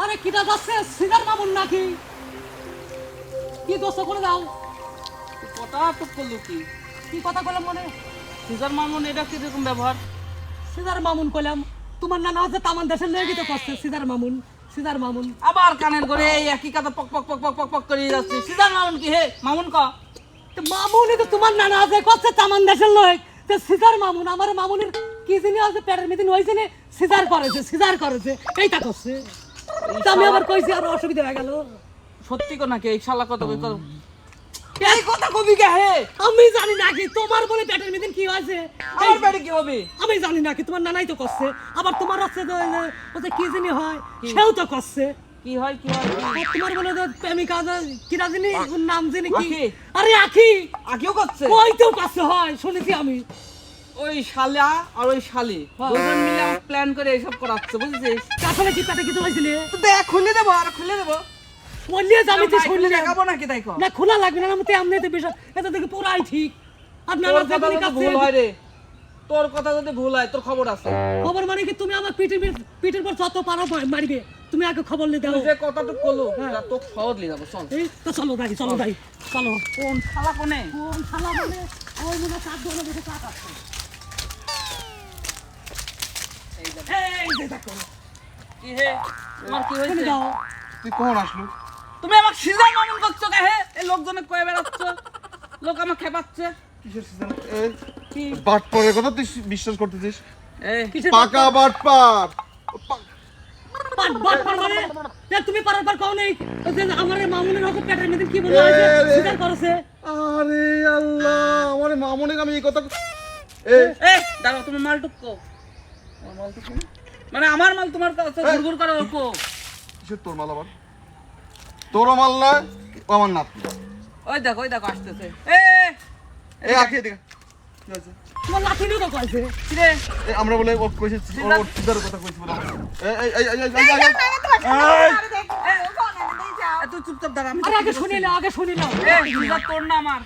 আরে কিটা যাচ্ছে সিগার মামুন নাকি? কি দোষ করে দাও। কথা তো করল কি? কি কথা বললাম মনে? সিজার মামুন এটা কীরকম ব্যবহার? সিদার মামুন কইলাম। তোমার নানা হচ্ছে তামান দেশের লেগে তো করছে। সিদার মামুন সিদার মামুন। আবার কানের করে এই একই কথা পক পক পক পক পক পক করে যাচ্ছে। সিজার মামুন কি হে? মামুন ক? তো মামুনই তো তোমার নানা আছে করছে তামান দেশের লোক তো সিদার মামুন আমার মামুনের কি জিনিস আছে পেটের মিদিন হয়েছে সিজার করেছে সিজার করেছে এইটা করছে। আমি আবার কইছি আর অসুবিধা হয়ে গেল। সত্যি কো? নাকি এই শালা কত কই এই কথা কবি কে হে? আমি জানি না কি তোমার বলে পেটের মিদিন কি হয়েছে? আমার পেটে কি হবে? আমি জানি না কি তোমার নানাই তো করছে। আবার তোমার তো ওই ওই যে কি জানি হয় সেও তো করছে। কি হয় কি হয়? তোমার বলে যে প্রেমিকা যে কিরা জানি নাম জানি কি। আরে আখি! আগেও করছে? ওইতেও কাছে হয় শুনেছি আমি। ওই শালা আর ওই শালি। হ্যাঁ। দুজন মিলে প্ল্যান করে এইসব করাচ্ছে বুঝেছিস? কি পেটে কিছু হয়েছিল তো দেখ খুলে দেবো আর খুলে দেবো। তো ভাই, শুনলি দেখাবো নাকি তাই না খোলা লাগবে না আমি তো এমনি তো বিষয় এটা দেখি পুরাই ঠিক। যদি ভুল হয় রে তোর কথা যদি ভুল হয় তোর খবর আছে। খবর মানে কি তুমি আমার পিঠের পর- পিঠের পর যত পারো মারিবে। তুমি আগে খবর নিয়ে দাও। যে কথাটুকু করল তোর শহর নিয়ে যাব চল। এই তো চলো দাই চলো দাই চলো। কোন শালা কোনে কোন শালা মানে ওই মনে চার ধরে দেখে আছে। এই যে দেখো। কি হে? তোমার কি শুনে তুই কখন আসলু? তুমি সিজন মামুন করছ কে হে? এই লোকজনে কয়ে বেড়াচ্ছ। লোক আমার খেপাচ্ছে। কিসের সিজন? কি? বাট পরের কথা তুই বিশ্বাস করতেছিস? এই পাকা বাট পার পাট বাট পার মানে? তুমি পারার পর কও নেই। আমার মামুনের পেটের মধ্যে কি এ, এ। স্বীকার আরে আল্লাহ আমার মামুনে আমি এই কথা এ। এই দাঁড়াও তুমি মাল টুকো আমার মাল টুকো মানে আমার মাল তোমার কাছে ঘুরঘুর করে ওরকো কিসের তোর মাল আবার তোরও মাল না ও আমার নাতনি ওই দেখো ওই দেখো আসতেছে এ এই আখে তোমার এই আমরা বলে কইছে ওর কথা কইছি বলে এই এই এই এই এই, এই, এই, এই। এ, তুই চুপচাপ দাঁড়া আমি আরে আগে শুনিলে আগে শুনিলাম এই সিজার তোর না আমার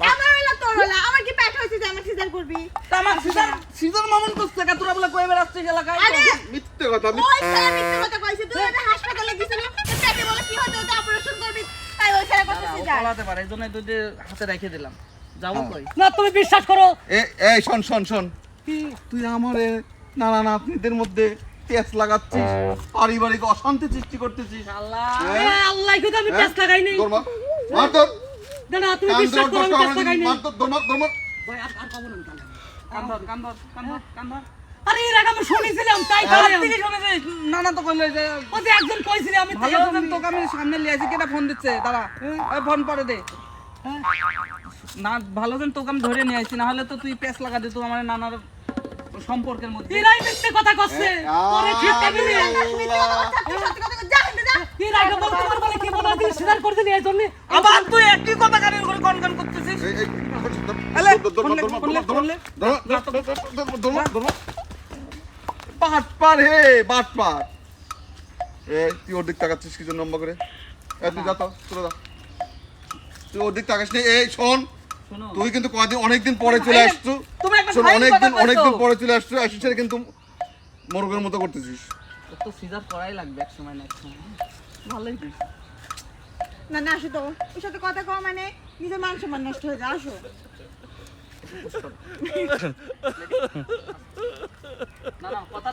আমার আমার কি পেট হয়েছে যে করবি? আমার মামুন তোরা বলে মিথ্যে কথা হাতে রেখে দিলাম। হ্যাঁ। না তুমি বিশ্বাস করো। এ এই শোন শোন শোন। তুই আমারে নানা নাতনিদের মধ্যে লাগাচ্ছিস পারিবারিক অশান্তি সৃষ্টি করতেছিস। আল্লাহ। আল্লাহ আমি হ্যাঁ? পেঁচ লাগাই নাই। না না তুমি বিশ্বাস করো আমি দশ পেঁচ লাগাইনি মার তোর তোর মার তোর মার ভাই আর আর পাবো না তাহলে। কান্দর কান্দর কান্দর কান্দর আরে এর আগে আমি শুনেছিলাম তাই তাই থেকে শুনেছিস নানা তো কইলো যে ও যে একজন কইছিল আমি ভালো এখন- আছেন তোকে আমি সামনে লিয়ে আসি কেটা ফোন দিচ্ছে? দাঁড়া ওই ফোন পরে দে। হ্যাঁ। না ভালো যেন তোকে আমি ধরে নিয়ে আসি না হলে তো তুই পেস লাগা দিত আমার নানার সম্পর্কের মধ্যে। এরাই মিথ্যে কথা করছে। পরে ঠিক পাবিনি এর আগে বল অস্বীকার এই জন্য। আবার তুই একই কথা করে করতেছিস? হে এ তুই ওর তাকাচ্ছিস করে? এ তুই যা চলে যা। তুই ওর তাকাস নি এই শোন তুই কিন্তু কদিন অনেকদিন পরে চলে আসছো। শোন অনেকদিন অনেকদিন পরে চলে আসছো আসিস কিন্তু মরগের মতো করতেছিস। তো সিজার করাই লাগবে এক সময় না এক সময় ভালোই না না আসো তো। ওর সাথে কথা কও মানে নিজের মান সম্মান নষ্ট হয়ে যায় আসো। না না কথা